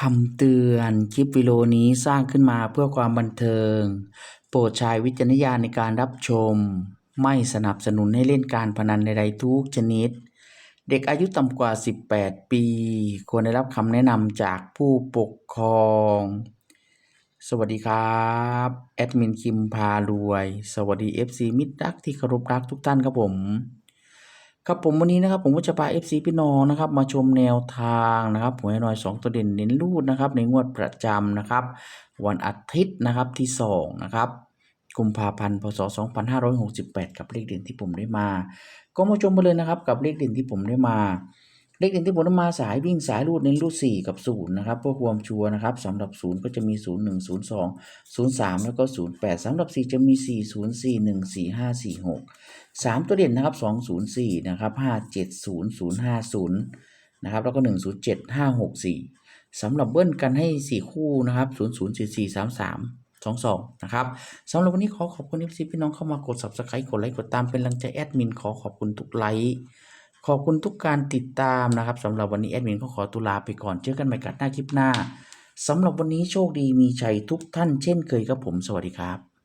คำเตือนคลิปวิดีโอนี้สร้างขึ้นมาเพื่อความบันเทิง โปรดใช้วิจารณญาณในการรับชม ไม่สนับสนุนให้เล่นการพนันใดๆทุกชนิด เด็กอายุต่ำกว่า 18 ปี ควรได้รับคำแนะนำจากผู้ปกครอง สวัสดีครับ แอดมินคิมพารวย สวัสดี FC มิตรรักที่เคารพรักทุกท่านครับผม ครับผมวันนี้นะครับผมก็จะพา FC พี่น้องนะครับ มาชมแนวทางนะครับหวยหน่อย2ตัวเด่นเน้นรูดนะครับ ในงวดประจำนะครับ วันอาทิตย์นะครับที่2นะครับกุมภาพันธ์พศ 2568 กับเลขเด่นที่ผมได้มา ก็มาชมไปเลยนะครับกับเลขเด่นที่ผมได้มา เลขเด่นที่ผมมาสายวิ่งสายรูดเน้นรูด 4 กับ 0 นะครับเพื่อความชัวร์นะครับสำหรับ 0 ก็จะมี 0 1 0 2 0 3 แล้วก็ 0 8สำหรับ 4 จะมี 4 0 4 1 4 5 4 6 3 ตัวเด่นนะครับ 2 0 4 นะครับ 5 7 0 0 5 0 นะครับ แล้วก็ 1 0 7 5 6 4สำหรับเบิ้ลกันให้ 4 คู่นะครับ 0 0 4 4 3 3 2 2 นะครับสำหรับวันนี้ขอขอบคุณที่พี่น้องเข้ามากด subscribe กดไลค์กดตามเป็นกำลังใจแอดมินขอขอบคุณทุกไลค์ ขอบคุณทุกการติดตามนะครับสำหรับวันนี้แอดมินก็ขอตุลาไปก่อน เจอกันใหม่กัดหน้าคลิปหน้าสำหรับวันนี้โชคดีมีชัยทุกท่านเช่นเคยครับผม สวัสดีครับ